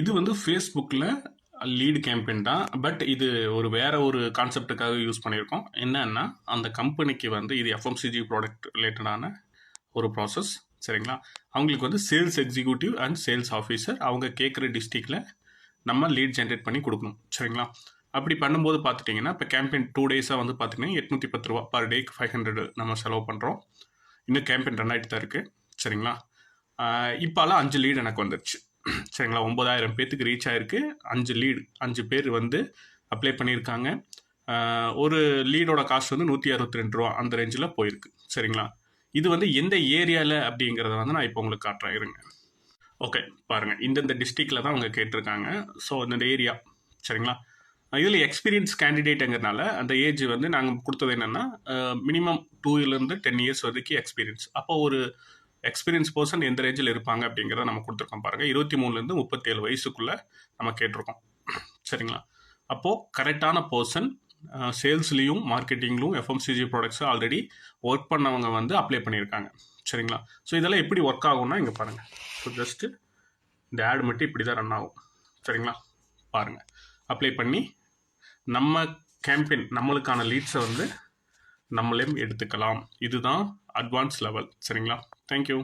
இது வந்து ஃபேஸ்புக்கில் லீடு கேம்பெயின் தான். பட் இது ஒரு வேற ஒரு கான்செப்டுக்காக யூஸ் பண்ணியிருக்கோம். என்னன்னா அந்த கம்பெனிக்கு வந்து இது எஃப்எம்சிஜி ப்ராடக்ட் ரிலேட்டடான ஒரு ப்ராசஸ் சரிங்களா? அவங்களுக்கு வந்து sales executive and sales officer அவங்க கேட்குற டிஸ்ட்ரிக்டில் நம்ம லீட் ஜென்ரேட் பண்ணி கொடுக்கணும் சரிங்களா? அப்படி பண்ணும்போது பார்த்துட்டிங்கன்னா இப்போ கேம்பெயின் டூ டேஸாக வந்து பார்த்தீங்கன்னா எட்நூற்றி பத்து ரூபா பர் டேக்கு ஃபைவ் ஹண்ட்ரட் நம்ம செலவு பண்ணுறோம் இன்னும் கேம்பெயின் ரன் ஆகிட்டு தான் இருக்குது சரிங்களா இப்போலாம் அஞ்சு லீடு எனக்கு வந்துருச்சு. சரிங்களா ஒம்பதாயிரம் பேர்த்துக்கு ரீச் ஆயிருக்கு. அஞ்சு லீடு அஞ்சு பேர் வந்து அப்ளை பண்ணியிருக்காங்க. ஒரு லீடோட காஸ்ட் வந்து நூற்றி அறுபத்தி ரெண்டு ரூபா அந்த ரேஞ்சில் போயிருக்கு. சரிங்களா? இது வந்து எந்த ஏரியாவில் அப்படிங்கிறத வந்து நான் இப்போ உங்களுக்கு காட்டுறேன். இருங்க. ஓகே பாருங்கள் இந்தந்த டிஸ்ட்ரிக்டில் தான் அவங்க கேட்டிருக்காங்க. ஸோ இந்த ஏரியா சரிங்களா? இதில் எக்ஸ்பீரியன்ஸ் கேண்டிடேட்டுங்கிறனால அந்த ஏஜ் வந்து நாங்கள் கொடுத்தது என்னென்னா மினிமம் டூ இயர்லேருந்து டென் இயர்ஸ் வரைக்கும் எக்ஸ்பீரியன்ஸ் அப்போ ஒரு எக்ஸ்பீரியன்ஸ் பர்சன் எந்த ரேஞ்சில் இருப்பாங்க அப்படிங்கிறத நம்ம கொடுத்துருக்கோம் பாருங்கள் இருபத்தி மூணுலேருந்து முப்பத்தேழு வயசுக்குள்ளே நம்ம கேட்டிருக்கோம். சரிங்களா? அப்போது கரெக்டான பர்சன் சேல்ஸ்லேயும் மார்க்கெட்டிங்லையும் எஃப்எம்சிஜி ப்ராடக்ட்ஸ் ஆல்ரெடி ஒர்க் பண்ணவங்க வந்து அப்ளை பண்ணியிருக்காங்க. சரிங்களா? ஸோ இதெல்லாம் எப்படி ஒர்க் ஆகும்னா இங்கே பாருங்கள் ஸோ ஜஸ்ட்டு இந்த ஆடு மட்டும் இப்படி தான் ரன் ஆகும். சரிங்களா? பாருங்கள் அப்ளை பண்ணி நம்ம கேம்பெயின் நம்மளுக்கான லீட்ஸை வந்து நம்மளே எடுத்துக்கலாம். இதுதான் அட்வான்ஸ் லெவல் சரிங்களா தேங்க்யூ